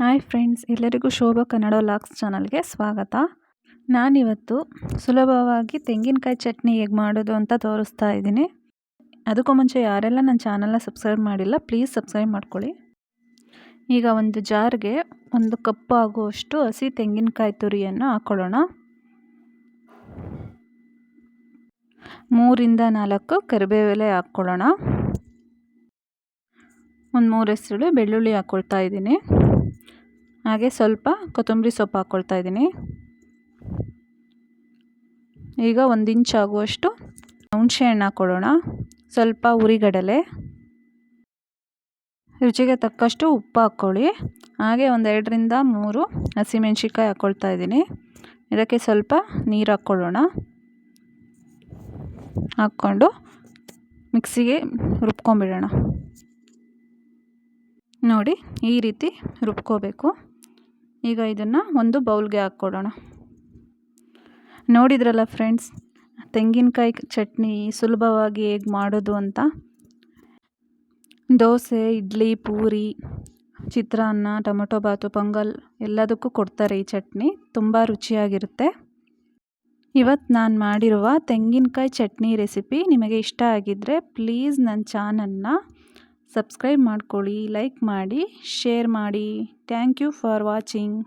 Hi friends, ಎಲ್ಲರಿಗೂ Shobha Kannada LOX ಚಾನಲ್ಗೆ ಸ್ವಾಗತ. ನಾನಿವತ್ತು ಸುಲಭವಾಗಿ ತೆಂಗಿನಕಾಯಿ ಚಟ್ನಿ ಹೇಗೆ ಮಾಡೋದು ಅಂತ ತೋರಿಸ್ತಾ ಇದ್ದೀನಿ. ಅದಕ್ಕೂ ಮುಂಚೆ ಯಾರೆಲ್ಲ ನನ್ನ ಚಾನಲ್ನ ಸಬ್ಸ್ಕ್ರೈಬ್ ಮಾಡಿಲ್ಲ, ಪ್ಲೀಸ್ ಸಬ್ಸ್ಕ್ರೈಬ್ ಮಾಡ್ಕೊಳ್ಳಿ. ಈಗ ಒಂದು ಜಾರ್ಗೆ ಒಂದು ಕಪ್ ಆಗುವಷ್ಟು ಹಸಿ ತೆಂಗಿನಕಾಯಿ ತುರಿಯನ್ನು ಹಾಕ್ಕೊಳ್ಳೋಣ ಮೂರಿಂದ ನಾಲ್ಕು ಕರಿಬೇವೆಲೆ ಹಾಕ್ಕೊಳ್ಳೋಣ ಒಂದು ಮೂರು ಹೆಸರು ಬೆಳ್ಳುಳ್ಳಿ ಹಾಕ್ಕೊಳ್ತಾ ಇದ್ದೀನಿ. ಹಾಗೆ ಸ್ವಲ್ಪ ಕೊತ್ತಂಬರಿ ಸೊಪ್ಪು ಹಾಕ್ಕೊಳ್ತಾ ಇದ್ದೀನಿ. ಈಗ ಒಂದು ಇಂಚ್ ಆಗುವಷ್ಟು ಹುಣಸೆ ಹಣ್ಣು ಹಾಕ್ಕೊಳ್ಳೋಣ ಸ್ವಲ್ಪ ಉರಿಗಡಲೆ. ರುಚಿಗೆ ತಕ್ಕಷ್ಟು ಉಪ್ಪು ಹಾಕ್ಕೊಳ್ಳಿ. ಹಾಗೆ ಒಂದು ಎರಡರಿಂದ ಮೂರು ಹಸಿಮೆಣ್ಸಿಕಾಯಿ ಹಾಕ್ಕೊಳ್ತಾ ಇದ್ದೀನಿ. ಇದಕ್ಕೆ ಸ್ವಲ್ಪ ನೀರು ಹಾಕ್ಕೊಳ್ಳೋಣ ಹಾಕ್ಕೊಂಡು ಮಿಕ್ಸಿಗೆ ರುಬ್ಕೊಂಬಿಡೋಣ ನೋಡಿ ಈ ರೀತಿ ರುಬ್ಕೋಬೇಕು. ಈಗ ಇದನ್ನು ಒಂದು ಬೌಲ್ಗೆ ಹಾಕ್ಕೊಡೋಣ. ನೋಡಿದ್ರಲ್ಲ ಫ್ರೆಂಡ್ಸ್, ತೆಂಗಿನಕಾಯಿ ಚಟ್ನಿ ಸುಲಭವಾಗಿ ಹೇಗೆ ಮಾಡೋದು ಅಂತ? ದೋಸೆ, ಇಡ್ಲಿ, ಪೂರಿ, ಚಿತ್ರಾನ್ನ, ಟೊಮೊಟೊ, ಬಾತು, ಪೊಂಗಲ್ ಎಲ್ಲದಕ್ಕೂ ಕೊಡ್ತಾರೆ ಈ ಚಟ್ನಿ. ತುಂಬ ರುಚಿಯಾಗಿರುತ್ತೆ. ಇವತ್ತು ನಾನು ಮಾಡಿರುವ ತೆಂಗಿನಕಾಯಿ ಚಟ್ನಿ ರೆಸಿಪಿ ನಿಮಗೆ ಇಷ್ಟ ಆಗಿದ್ದರೆ ಪ್ಲೀಸ್ ನನ್ನ ಚಾನಲ್ನ ಸಬ್ಸ್ಕ್ರೈಬ್ ಮಾಡ್ಕೊಳ್ಳಿ ಲೈಕ್ ಮಾಡಿ ಶೇರ್ ಮಾಡಿ. Thank you for watching.